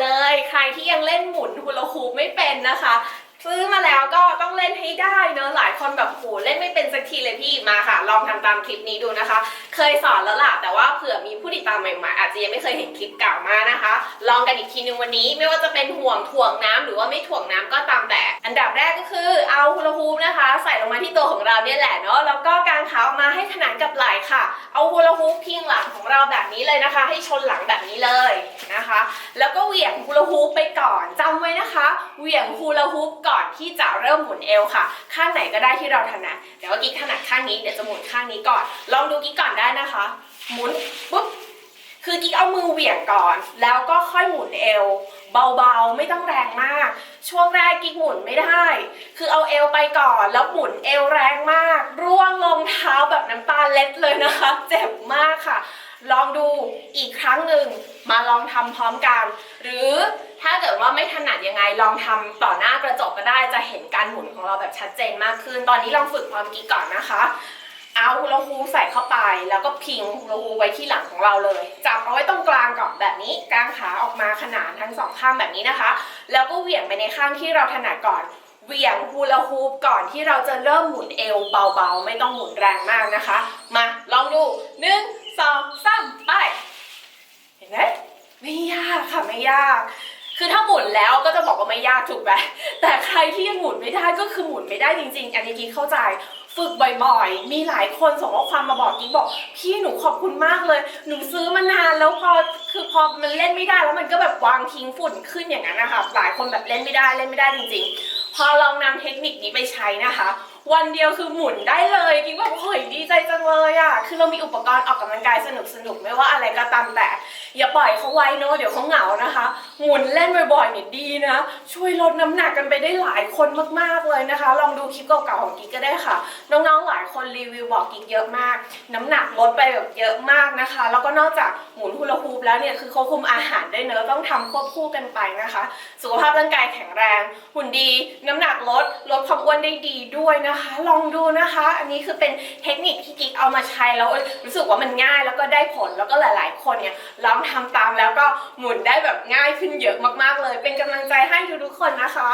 เลย ใครที่ยังเล่นหมุนฮูลาฮูปไม่เป็นนะคะ ซื้อมาแล้วก็ต้องเล่นให้ได้เนอะหลายคนแบบโหเล่นไม่เป็นสักทีเลยพี่มาค่ะ ลองทำตามคลิปนี้ดูนะคะ เคยสอนแล้วล่ะแต่ว่าเผื่อมีผู้ติดตามใหม่ๆอาจจะยังไม่เคยเห็นคลิปเก่ามานะคะ ลองกันอีกทีนึงวันนี้ ไม่ว่าจะเป็นห่วงถ่วงน้ำหรือว่าไม่ถ่วงน้ำก็ตามแต่ อันดับแรกก็คือเอาฮูลาฮูปนะคะ ใส่ลงมาที่ตัวของเราเนี่ยแหละเนาะแล้วก็กางขาออกมาให้ขนานกับไหล่ค่ะ เอาฮูลาฮูปพิงหลังของเราแบบนี้เลยนะคะ ให้ชนหลังแบบนี้เลย นะคะ แล้วก็เหวี่ยงฮูลาฮูปไปก่อนจำไว้นะคะ เหวี่ยงฮูลาฮูปก่อนที่จะเริ่มหมุนเอวค่ะ ข้างไหนก็ได้ที่เราถนัดเดี๋ยวว่ากิ๊กถนัดข้างนี้เดี๋ยวจะหมุนข้างนี้ก่อน ลองดูกิ๊กก่อนได้นะคะ หมุนปุ๊บคือกิ๊กเอามือเหวี่ยงก่อน แล้วก็ค่อยหมุนเอว เบาๆ ไม่ต้องแรงมาก ช่วงแรกกิ๊กหมุนไม่ได้ คือเอาเอวไปก่อนแล้วหมุนเอวแรงมาก ร่วงลงเท้าแบบน้ำตาเล็ดเลยนะคะ เจ็บมากค่ะ ลองดูอีกครั้งหนึ่งมาลองทำพร้อมกัน หรือถ้าเกิดว่าไม่ถนัดยังไงลองทำต่อหน้ากระจกก็ได้จะเห็นการหมุนของเราแบบชัดเจนมากขึ้น ตอนนี้ลองฝึกพร้อมกิ๊กก่อนนะคะ เอาฮูลาฮูใส่เข้าไป แล้วก็พิงฮูลาฮูไว้ที่หลังของเราเลย จับเอาไว้ตรงกลางก่อนแบบนี้กางขาออกมาขนานทั้งสองข้างแบบนี้นะคะ แล้วก็เหวี่ยงไปในข้างที่เราถนัดก่อนเหวี่ยงฮูลาฮูปก่อนที่เราจะเริ่มหมุนเอวเบาๆ ไม่ต้องหมุนแรงมากนะคะ มาลองดูหนึ่ง สองสามไป เห็นไหมไม่ยากค่ะไม่ยาก คือถ้าหมุนแล้วก็จะบอกว่าไม่ยากถูกไหมแต่ใครที่ยังหมุนไม่ได้ก็คือหมุนไม่ได้จริง ๆ อันนี้กิ๊กเข้าใจฝึกบ่อยๆ มีหลายคนส่งข้อความมาบอกกิ๊กบอก พี่หนูขอบคุณมากเลย หนูซื้อมานานแล้วพอคือพอมันเล่นไม่ได้แล้วมันก็แบบวางทิ้งฝุ่นขึ้นอย่างนั้นนะคะหลายคนแบบเล่นไม่ได้เล่นไม่ได้จริง ๆ พอลองนำเทคนิคนี้ไปใช้นะคะวันเดียวคือหมุนได้เลยกิ๊กแบบเฮ้ยดีใจจังเลยอะ่ะคือเรามีอุปกรณ์ออกกำลังกายสนุกๆไม่ว่าอะไรก็ตามแต่ อย่าปล่อยเขาไว้เนอะเดี๋ยวเขาเหงานะคะ หมุนเล่นบ่อยๆเนี่ยดีนะ ช่วยลดน้ำหนักกันไปได้หลายคนมากๆเลยนะคะ ลองดูคลิปเก่าๆของกิ๊กก็ได้ค่ะ น้องๆหลายคนรีวิวบอกกิ๊กเยอะมาก น้ำหนักลดไปแบบเยอะมากนะคะ แล้วก็นอกจากหมุนฮูลาฮูปแล้วเนี่ยคือเขาคุมอาหารได้เนอะต้องทำควบคู่กันไปนะคะ สุขภาพร่างกายแข็งแรง หุ่นดี น้ำหนักลดลดความอ้วนได้ดีด้วยนะคะลองดูนะคะ อันนี้คือเป็นเทคนิคที่กิ๊กเอามาใช้แล้วรู้สึกว่ามันง่ายแล้วก็ได้ผลแล้วก็หลาย ๆ คนเนี่ยลองทำตามแล้วก็หมุนได้แบบง่ายขึ้นเยอะมากๆเลย เป็นกำลังใจให้ทุกๆคนนะคะ